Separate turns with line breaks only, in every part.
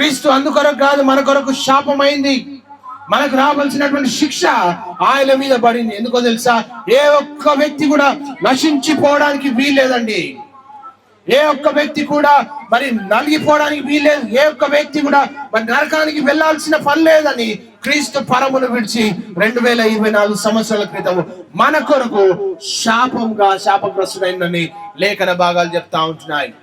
క్రీస్తు అందుకొరకు కాదు మన కొరకు శాపమైంది. మనకు రావాల్సినటువంటి శిక్ష ఆయన మీద పడింది. ఎందుకో తెలుసా? ఏ ఒక్క వ్యక్తి కూడా నశించిపోవడానికి వీల్లేదండి. ఏ ఒక్క వ్యక్తి కూడా మరి నలిగిపోవడానికి వీల్లేదు. ఏ ఒక్క వ్యక్తి కూడా మరి నరకానికి వెళ్ళాల్సిన పని లేదని క్రీస్తు పరమును విడిచి రెండు వేల ఇరవై నాలుగు సంవత్సరాల క్రితం మన కొరకు శాపంగా శాపగ్రస్తుడైందని లేఖన భాగాలు చెప్తా ఉంటున్నాయి.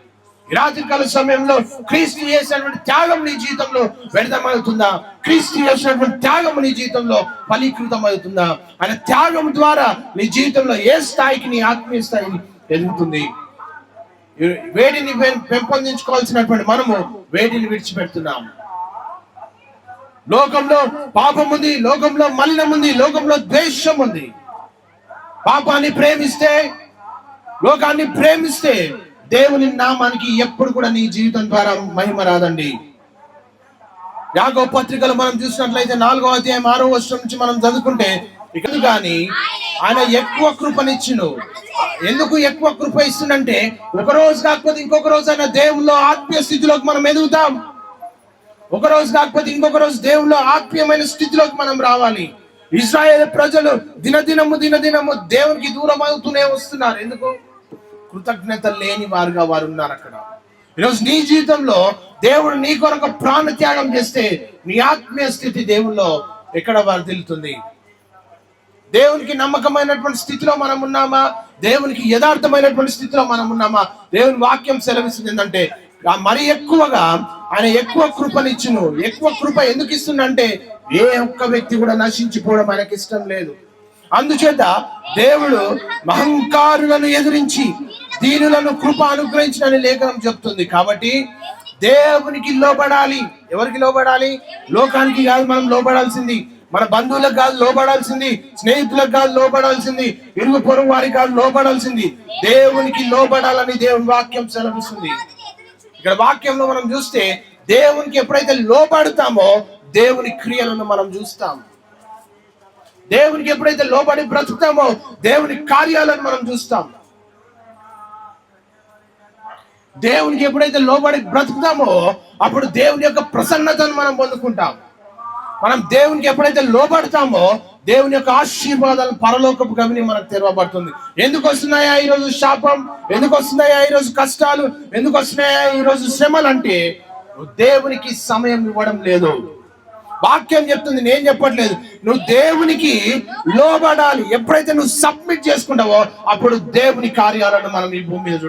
ఈ రాత్రికాల సమయంలో క్రీస్తు చేసినటువంటి త్యాగం నీ జీవితంలో వ్యర్థమవుతుందా? క్రీస్తు చేసినటువంటి త్యాగం నీ జీవితంలో ఫలీకృతం అవుతుందా ఆయన త్యాగం ద్వారా నీ జీవితంలో ఏ స్థాయికి నీ ఆత్మీయ స్థాయిని పెరుగుతుంది? వేడిని పెంపొందించుకోవాల్సినటువంటి మనము వేడిని విడిచిపెడుతున్నాం. లోకంలో పాపం ఉంది లోకంలో మలినం ఉంది లోకంలో ద్వేషం ఉంది. పాపాన్ని ప్రేమిస్తే లోకాన్ని ప్రేమిస్తే దేవుని నామానికి ఎప్పుడు కూడా నీ జీవితం ద్వారా మహిమ రాదండి. యాగో పత్రికలు మనం చూసినట్లయితే నాలుగో అధ్యాయం ఆరో వర్షం నుంచి మనం చదువుకుంటే ఇక్కడ కానీ ఆయన ఎక్కువ కృపనిచ్చును. ఎందుకు ఎక్కువ కృప ఇస్తుందంటే ఒక రోజు కాకపోతే ఇంకొక రోజు ఆయన దేవుల్లో ఆత్మీయ స్థితిలోకి మనం ఎదుగుతాం. ఒక రోజు కాకపోతే ఇంకొక రోజు దేవుల్లో ఆత్మీయమైన స్థితిలోకి మనం రావాలి. ఇజ్రాయేల్ ప్రజలు దినదినము దినదినము దేవునికి దూరం అవుతూనే వస్తున్నారు. ఎందుకు? కృతజ్ఞత లేని వారుగా వారు ఉన్నారు అక్కడ. ఈరోజు నీ జీవితంలో దేవుడు నీ కొరకు ప్రాణ త్యాగం చేస్తే నీ ఆత్మీయ స్థితి దేవుల్లో ఎక్కడ వర్ధిల్లుతుంది దేవునికి నమ్మకమైనటువంటి స్థితిలో మనం ఉన్నామా? దేవునికి యథార్థమైనటువంటి స్థితిలో మనం ఉన్నామా? దేవుని వాక్యం సెలవిస్తుంది ఏంటంటే మరి ఎక్కువగా ఆయన ఎక్కువ కృపనిచ్చును. ఎక్కువ కృప ఎందుకు ఇస్తుందంటే ఏ ఒక్క వ్యక్తి కూడా నశించిపోవడం ఆయనకి ఇష్టం లేదు. అందుచేత దేవుడు మహంకారులను ఎదిరించి దీనులను కృప అనుగ్రహించిన లేఖనం చెప్తుంది. కాబట్టి దేవునికి లోబడాలి. ఎవరికి లోబడాలి? లోకానికి కాదు మనం లోబడాల్సింది. మన బంధువులకు కాదు లోబడాల్సింది. స్నేహితులకు కాదు లోబడాల్సింది. ఇరుగు పొరుగు వారికి కాదు లోబడాల్సింది. దేవునికి లోబడాలని దేవుని వాక్యం సెలవిస్తుంది. ఇక్కడ వాక్యంలో మనం చూస్తే దేవునికి ఎప్పుడైతే లోబడతామో దేవుని క్రియలను మనం చూస్తాం. దేవునికి ఎప్పుడైతే లోబడి బ్రతుకుతామో దేవుని కార్యాలను మనం చూస్తాం. దేవునికి ఎప్పుడైతే లోబడి బ్రతుకుతామో అప్పుడు దేవుని యొక్క ప్రసన్నతను మనం పొందుకుంటాం. మనం దేవునికి ఎప్పుడైతే లోబడతామో దేవుని యొక్క ఆశీర్వాదాలు పరలోకపు గవిని మనకు తెరవబడుతుంది. ఎందుకు వస్తున్నాయా ఈరోజు శాపం? ఎందుకు వస్తున్నాయా ఈరోజు కష్టాలు? ఎందుకు వస్తున్నాయా ఈరోజు శ్రమలు అంటే నువ్వు దేవునికి సమయం ఇవ్వడం లేదు. వాక్యం చెప్తుంది నేను చెప్పట్లేదు. నువ్వు దేవునికి లోబడాలి. ఎప్పుడైతే నువ్వు సబ్మిట్ చేసుకుంటావో అప్పుడు దేవుని కార్యాలను మనం ఈ భూమి మీద చూడాలి